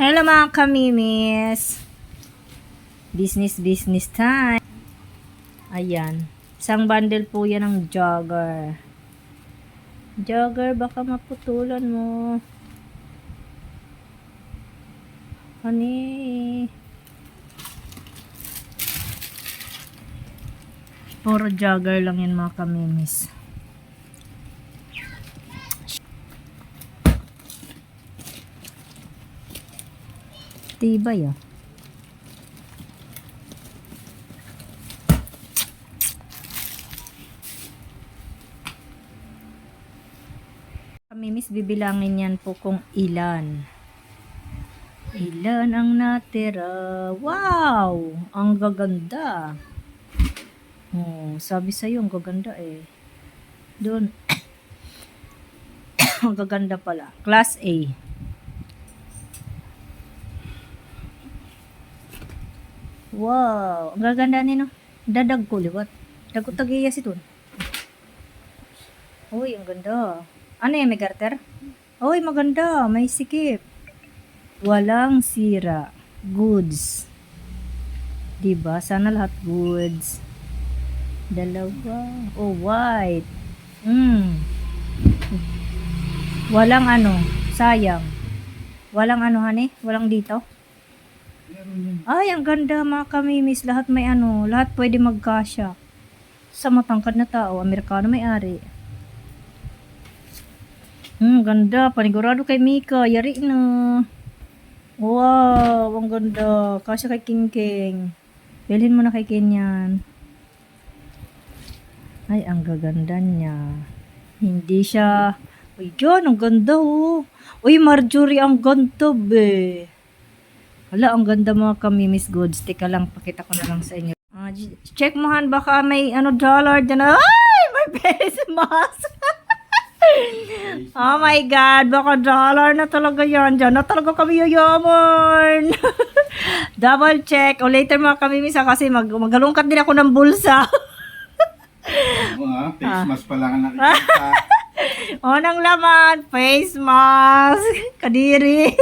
Hello mga kamimis! Business, business time! Ayan. Isang bundle po yan ng jogger. Jogger, baka maputulan mo. Honey. Puro jogger lang yan mga kamimis. Tibay ah. Kamimis, bibilangin yan po kung ilan. Ilan ang natira. Wow! Ang gaganda. Oh, sabi sa'yo, ang gaganda eh. Doon. ang gaganda pala. Class A. Wow! Ang gaganda ni. Dadag ko liwat. Dagot tagiya si Tun. Uy, ang ganda. Ano yan, may garter? Uy, maganda. May sikip. Walang sira. Goods. Diba? Sana lahat goods. Dalawa. Oh, white. Mm. Walang ano. Sayang. Walang ano, honey? Walang dito? Ay, ang ganda mga kamimis. Lahat may ano. Lahat pwede magkasya. Sa matangkad na tao. Amerikano may ari. Hmm, ganda. Panigurado kay Mika. Yari na. Wow, ang ganda. Kasya kay King King. Bilhin mo na kay yan. Ay, ang gaganda niya. Hindi siya... Uy, John, ang ganda oh. Uy, Marjorie, ang ganda be. Wala, ang ganda mga kami, Miss Goods. Teka lang, pakita ko na lang sa inyo. Ah, j- check mo han, baka may ano dollar dyan. Ay, may face mask. oh my God, baka dollar na talaga yan. Diyan na talaga kami yayaman. Double check. O later mga kami, Miss, ah, kasi mag magalungkat din ako ng bulsa. Oo nga, face mask pa lang ang nakikita. o, nang laman, face mask, kadiri.